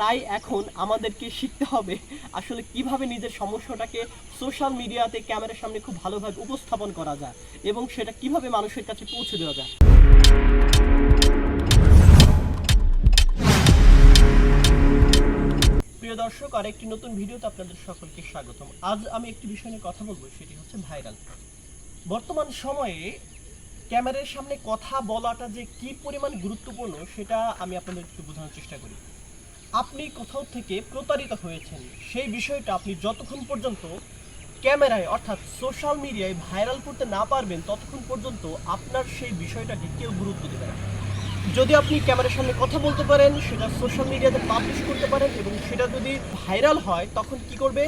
তাই এখন আমাদেরকে শিখতে হবে আসলে কীভাবে নিজের সমস্যাটাকে সোশ্যাল মিডিয়াতে ক্যামেরার সামনে খুব ভালোভাবে উপস্থাপন করা যায় এবং সেটা কীভাবে মানুষের কাছে পৌঁছে দেওয়া যায়। প্রিয় দর্শক আর একটি নতুন ভিডিওতে আপনাদের সকলকে স্বাগতম। আজ আমি একটি বিষয় নিয়ে কথা বলব, সেটি হচ্ছে ভাইরাল। বর্তমান সময়ে ক্যামেরার সামনে কথা বলাটা যে কি পরিমাণ গুরুত্বপূর্ণ, সেটা আমি আপনাদের একটু বোঝানোর চেষ্টা করি। আপনি কোথাও থেকে প্রতারিত হয়েছেন, সেই বিষয়টা আপনি যতক্ষণ পর্যন্ত ক্যামেরায়, অর্থাৎ সোশ্যাল মিডিয়ায় ভাইরাল করতে না পারবেন, ততক্ষণ পর্যন্ত আপনার সেই বিষয়টাকে কেউ গুরুত্ব দেবে না। যদি আপনি ক্যামেরার সামনে কথা বলতে পারেন, সেটা সোশ্যাল মিডিয়াতে পাবলিশ করতে পারেন এবং সেটা যদি ভাইরাল হয়, তখন কি করবে?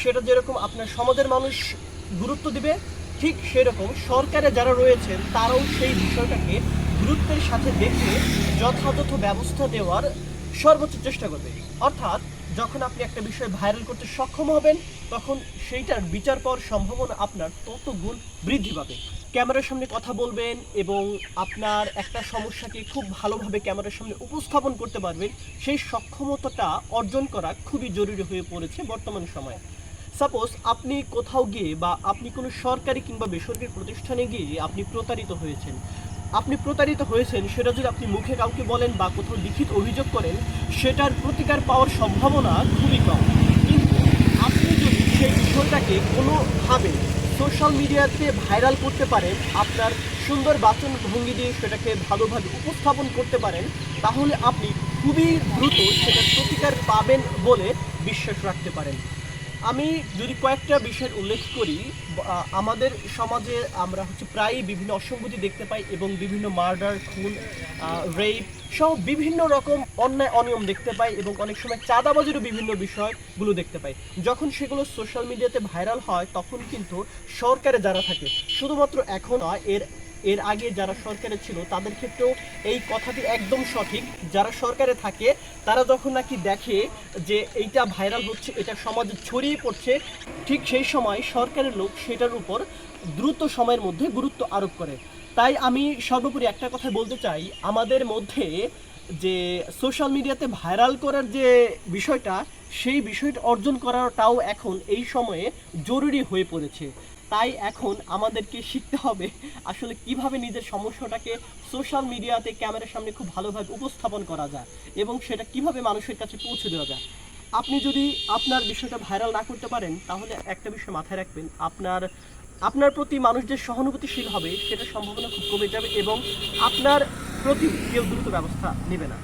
সেটা যেরকম আপনার সমাজের মানুষ গুরুত্ব দিবে, ঠিক সেরকম সরকারে যারা রয়েছেন, তারাও সেই বিষয়টাকে গুরুত্বের সাথে দেখে যথাযথ ব্যবস্থা নেওয়ার সর্বোচ্চ চেষ্টা করবে। অর্থাৎ, যখন আপনি একটা বিষয় ভাইরাল করতে সক্ষম হবেন, তখন সেইটার বিচার পাওয়ার সম্ভাবনা আপনার তত গুণ বৃদ্ধি পাবে। ক্যামেরার সামনে কথা বলবেন এবং আপনার একটা সমস্যাকে খুব ভালোভাবে ক্যামেরার সামনে উপস্থাপন করতে পারবেন, সেই সক্ষমতাটা অর্জন করা খুবই জরুরি হয়ে পড়েছে বর্তমান সময়ে। সাপোজ আপনি কোথাও গিয়ে বা আপনি কোনো সরকারি কিংবা বেসরকারি প্রতিষ্ঠানে গিয়ে আপনি প্রতারিত হয়েছেন। আপনি প্রতারিত হয়েছেন, সেটা যদি আপনি মুখে কাউকে বলেন বা কোথাও লিখিত অভিযোগ করেন, সেটার প্রতিকার পাওয়ার সম্ভাবনা খুবই কম। কিন্তু আপনি যদি সেই বিষয়টাকে কোনোভাবে সোশ্যাল মিডিয়াতে ভাইরাল করতে পারেন, আপনার সুন্দর বাচন ভঙ্গি দিয়ে সেটাকে ভালোভাবে উপস্থাপন করতে পারেন, তাহলে আপনি খুবই দ্রুত সেটার প্রতিকার পাবেন বলে বিশ্বাস রাখতে পারেন। আমি যদি কয়েকটা বিষয়ের উল্লেখ করি আমাদের সমাজে আমরা হচ্ছে প্রায়ই বিভিন্ন অসঙ্গতি দেখতে পাই এবং বিভিন্ন মার্ডার, খুন রেপ সহ বিভিন্ন রকম অন্যায় অনিয়ম দেখতে পাই এবং অনেক সময় চাঁদাবাজিরও বিভিন্ন বিষয়গুলো দেখতে পাই। যখন সেগুলো সোশ্যাল মিডিয়াতে ভাইরাল হয়, তখন কিন্তু সরকারে যারা থাকে, শুধুমাত্র এখন এর এর আগে যারা সরকারে ছিল, তাদের ক্ষেত্রেও এই কথাটি একদম সঠিক। যারা সরকারে থাকে, তারা যখন নাকি দেখে যে এইটা ভাইরাল হচ্ছে, এটা সমাজে ছড়িয়ে পড়ছে, ঠিক সেই সময় সরকারের লোক সেটার উপর দ্রুত সময়ের মধ্যে গুরুত্ব আরোপ করে। তাই আমি সর্বোপরি একটা কথা বলতে চাই, আমাদের মধ্যে যে সোশ্যাল মিডিয়াতে ভাইরাল করার যে বিষয়টা, সেই বিষয়টা অর্জন করাটাও এখন এই সময়ে জরুরি হয়ে পড়েছে। তাই এখন আমাদেরকে শিখতে হবে আসলে কীভাবে নিজের সমস্যাটাকে সোশ্যাল মিডিয়াতে ক্যামেরার সামনে খুব ভালোভাবে উপস্থাপন করা যায় এবং সেটা কীভাবে মানুষের কাছে পৌঁছে দেওয়া যায়। আপনি যদি আপনার বিষয়টা ভাইরাল না করতে পারেন, তাহলে একটা বিষয় মাথায় রাখবেন, আপনার আপনার প্রতি মানুষ যে সহানুভূতিশীল হবে, সেটা সম্ভাবনা খুব কমে যাবে এবং আপনার প্রতি কেউ দ্রুত ব্যবস্থা নেবে না।